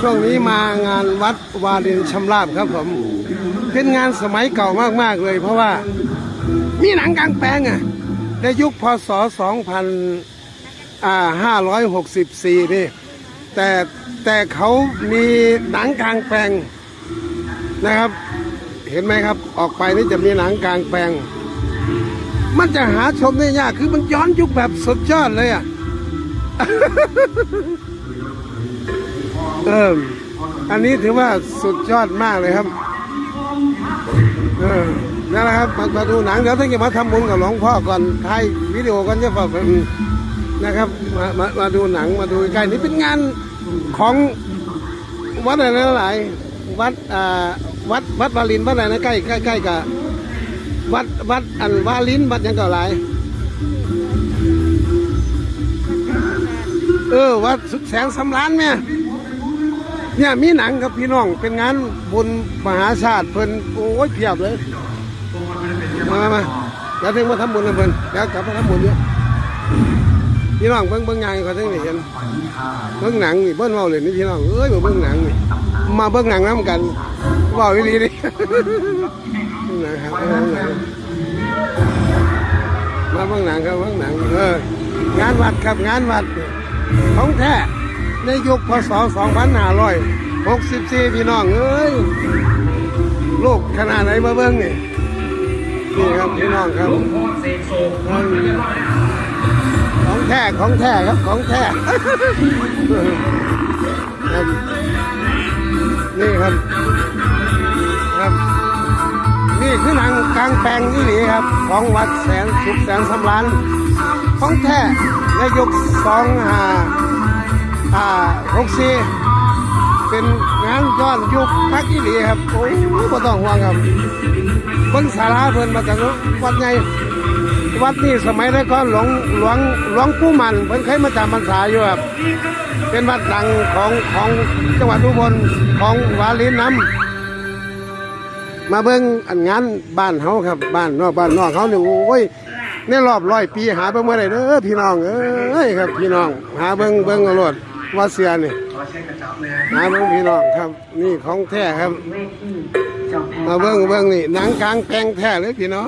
ช่วงนี้มางานวัดวารินชำราบครับผม เป็นงานสมัยเก่ามากๆเลย เพราะว่ามีหนังกลางแปลงอะในยุคพศ 2564 นี่ แต่แต่เขามีหนังกลางแปลงนะครับ เห็นไหมครับ ออกไปนี่จะมีหนังกลางแปลง มันจะหาชมได้ยาก คือมันย้อนยุคแบบสุดยอดเลยอะ เอออันนี้ถือว่าสุดยอดมากเลยครับ เออนั่นแหละครับมามาดูหนังเดี๋ยวท่านจะมาทำบุญกับหลวงพ่อก่อนถ่ายวิดีโอกันจะฝากนะครับมามามาดูหนังมาดูใกล้นี่เป็นงานของวัดอะไรนะหลายวัดอ่าวัดวัดวาลินวัดอะไรนะใกล้ใกล้ใกล้กับวัดวัดอันวาลินวัดยังก็หลาย ออวัดสุดแสงสำรานแม่เนี่ยมีหนังครับพี่น้องเป็นงานบุญมหาชาติเพิ่นโอ้ยเพียบเลยมามามาเดี๋ยวถึงมาทำบุญกันเพิ่นเดี๋ยวกลับมาทำบุญเยอะพี่น้องเบิ่งเบิ่งงานเขาถึงได้เห็นเบิ่งหนังนี่เบิ่งเว้าเลยนี่พี่น้องเอ้ยมาเบิ่งหนังนี่มาเบิ่งหนังน้ำกันว้าอีหลีดินะครับเบิ่งหนังมาเบิ่งหนังครับเบิ่งหนังเอองานวัดครับงานวัด ของแท้ในยุคพศ 2564 พี่น้องเอ้ยโลกขนาดไหนมาเบิ่งนี่นี่ครับพี่น้องครับของแท้ของแท้ครับของแท้นี่ครับครับนี่คือหนังกลางแปลงนี่หลีครับ ของวัดแสนสุขแสนสำรานของแท้ ในยุคสองหาอ่าหกสี่เป็นงานย้อนยุคพักอีหลีครับ โอ้ยบ่ต้องห่วงครับเบิ่งศาลาเพิ่นมาจากวัดใหญ่วัดนี้สมัยแรกก็หลวงหลวงหลวงปู่มันเพิ่นเคยมาจำพรรษาอยู่ครับ เป็นวัดดังของของจังหวัดอุบลของวาลินน้ำมาเบิ่งอันงานบ้านเฮาครับ บ้านนอกบ้านนอกเขาเนี่ยโอ้ย ในรอบร้อยปีหาเบิ่งเมื่อไรเด้อพี่น้องเอ้ยครับพี่น้อง หาเบิ่งเบิ่งเอดว่าเสียนี่หาเบิ่งพี่น้องครับ นี่ของแท้ครับมาเบิ่งเบิ่งนี่หนังกลางแปลงแท้เลยพี่น้อง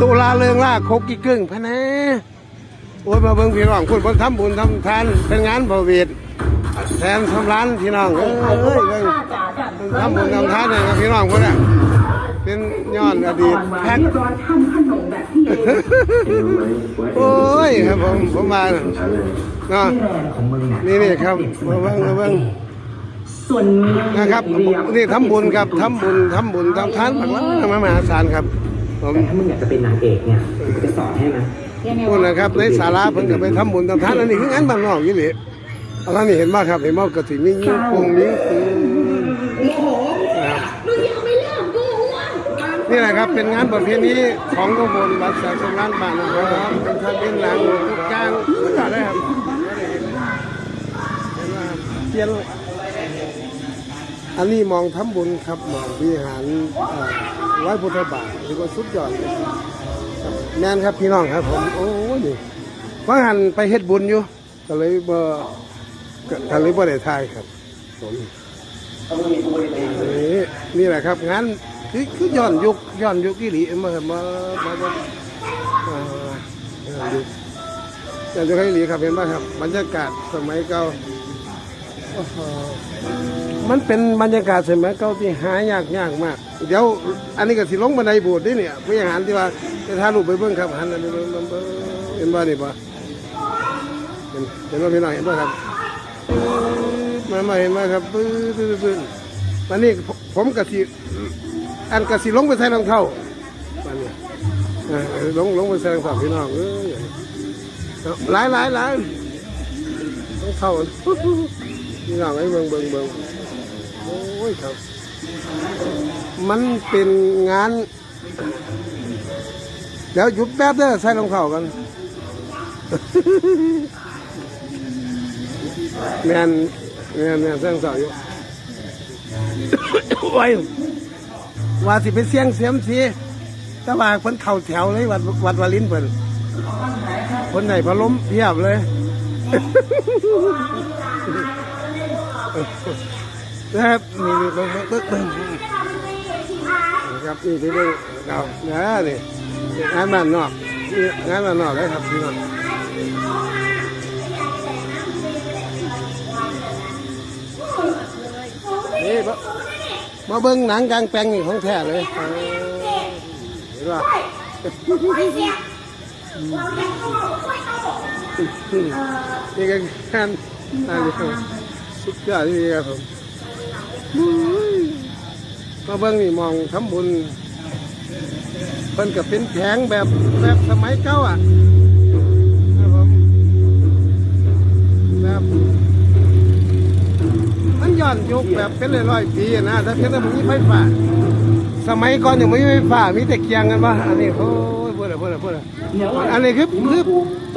ตุลาเริงล่าคกกี่กึ่งพะนะโอ้ยมาเบิ่งพี่น้องคุณเพิ่นทำบุญทำทานเป็นงานประเวทแทนสำรานพี่น้องเอ้ยเอ้ยเบิ่งทำบุญทำทานให้กับพี่น้องคนน่ะ เป็นย้อนอดีตแพ็คร้อนทำขนมแบบที่เองโอ้ยครับผมผมมาเนาะนี่นี่ครับมาเบิ่งมาเบิ่งส่วนนี้นะครับนี่ทำบุญครับทำบุญทำบุญทำทานมากมายมหาศาลครับผมถ้ามึงอยากจะเป็นนางเอกเนี่ยกูจะสอนให้นะพูดนะครับในศาลาเพิ่นก็ไปทำบุญทำทานอันนี้คืองานบ้านนอกอยู่นี่อะไรนี่เห็นบ่ครับเห็นบ่กระถิ่นมียิงปงยิงปืนนะครับ มึงยังไม่เลิกกูวะ นี่แหละครับเป็นงานประเพณีของกบลวัดแสงสำรานบ้านนะครับเป็นทางเป็นหลังทุกอย่างทุกอย่างเลยครับเห็นไหมครับเทียนอันนี้มองทำบุญครับมองวิหารเอ่อร้อยพุทธบาทถือว่าสุดยอดแม่นครับพี่น้องครับผมโอ้ยว่าหันไปเฮ็ดบุญอยู่ก็เลยบ่ก็ก็เลยบ่ได้ทายครับผมนี่นี่แหละครับงาน คือคือย้อนยุคย้อนยุคอีหลีมามามามาอ่าย้อนยุคย้อนยุคอีหลีครับเห็นไหมครับ บรรยากาศสมัยเก่ามันเป็นบรรยากาศสมัยเก่าที่หายากยากมาก เดี๋ยวอันนี้ก็สิลงบันไดโบสถ์นี่เนี่ยวิหารที่ว่าจะถ่ายรูปไปเบิ่งครับหันไปเบิ่งเห็นบ่นี่บ่เห็นเห็นบ่พี่น้องเห็นบ่ครับมามาเห็นบ่ครับปื้อปื้อปื้อวันนี้ผมก็สิ อันก็สิลงไปใส่รองเท้าวันนี้ลงลงไปใส่รองเท้าพี่น้องเอ้ยอาหลายหลายหลายรองเท้าพี่น้องไอ้เบิ่งเบิ่งเบิ่งโอ้ยครับ มันเป็นงานเดี๋ยวหยุดแป๊บเด้อใส่รองเท้ากันแมนแมนแมนใส่รองเท้าอยู่โอ้ ว่าสิไปเสียงเสียมสีแต่ว่าเพิ่นเข่าแถวเลยวัดวัดวาลินเพิ่นคนไหนพัดลมเพียบเลยนะครับนี่นี่เบิ้งเบิ้งเบิ้งนะครับนี่ที่เบิ้งเรานี่ยนี่งานบ้านนอกงานบ้านนอกเลยครับพี่น้องนี่มา มาเบิ้งหนังกลางแปลงนี่ของแท้เลยเห็นป่ะนี่ก็งานอันนี้ครับสุดยอดที่ครับผมมาเบิ้งนี่มองทำบุญเพิ่นก็เป็นแผงแบบแบบสมัยเก่าอะครับผมแบบ อนยุคแบบเป็นร้อยๆปีนะแต่เพียงแต่มันมีไฟฟ้าสมัยก่อนยังไม่มีไฟฟ้ามีแต่เกียงกันว่าอันนี้โอ้ยพูดเลยพูดเลยพูดเลยอันนี้คือคือ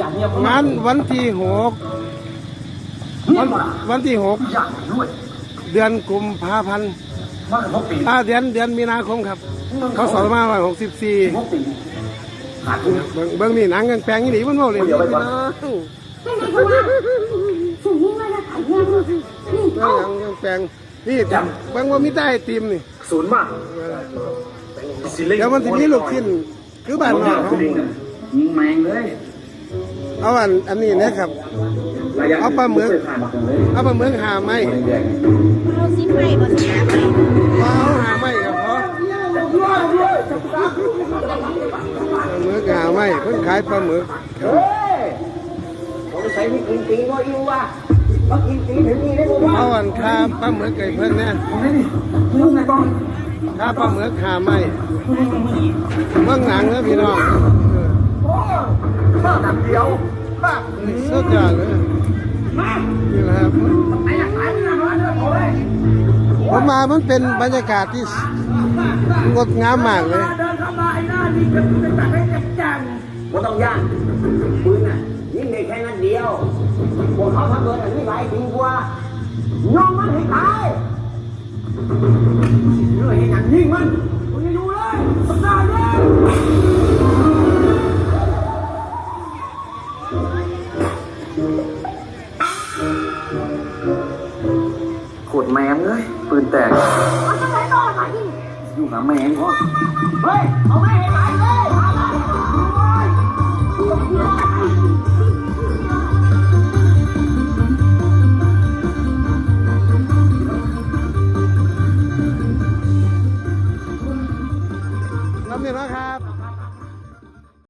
จับเนี่ยงานวันที่หกวันวันที่หกเดือนกุมภาพันธ์มากกว่าปีอ่าเดือนเดือนมีนาคมครับ เขาสอนมาวันหกสิบสี่หกปีขาดทุนเบิ่งเงนี่หนังกันแปลงนี่หนีมันโม่เลย เบิ่งหนังกันแปลงนี่เบิ่งว่ามีได้ไอติมนี่ศูนย์มากสิเล็กเดี๋ยวมันจะมีลูกชิ้นคือบ้านนอกเขายิงแมงเลยเอาอันอันนี้นะครับ เอาปลาหมึกเอาปลาหมึกหาไหมเราซิปไปบนน้ำไปเอาหาไหมครับพอปลาหมึกหาไหมเพิ่นขายปลาหมึกเฮ้ยผมใส่ไม่กินตีก็อิ่วว่ะ มากินตีถึงนี่ได้บ่เอาอันคาปลาเหมึกไก่เพิ่นเนี่ถ้างค่าปลาหมึกหาไหมเบิ่งหนังนะพี่น้องโอ้ข้าวดเดียวข้าวนี่สุดยอดเลยนี่นะครับผมมามันเป็นบรรยากาศที่งดงามมากเลย เดินเข้ามาไอ้หน้านี่จะเป็นแบบให้จังไม่ต้องย่างปืนน่ะยิงได้แค่นั้นเดียวพวกเขาทำเกินอันนี้หลายปีกว่ายอมมันให้ตายเรื่องให้หนังยิงมันคุณจะอยู่เลยสัปดาห์เลยขวดแมงเลยปืนแตกเอาทำไมต่อมาอีกอยู่หาแมงเหรอเฮ้ย เอาแม่ให้ตายเลย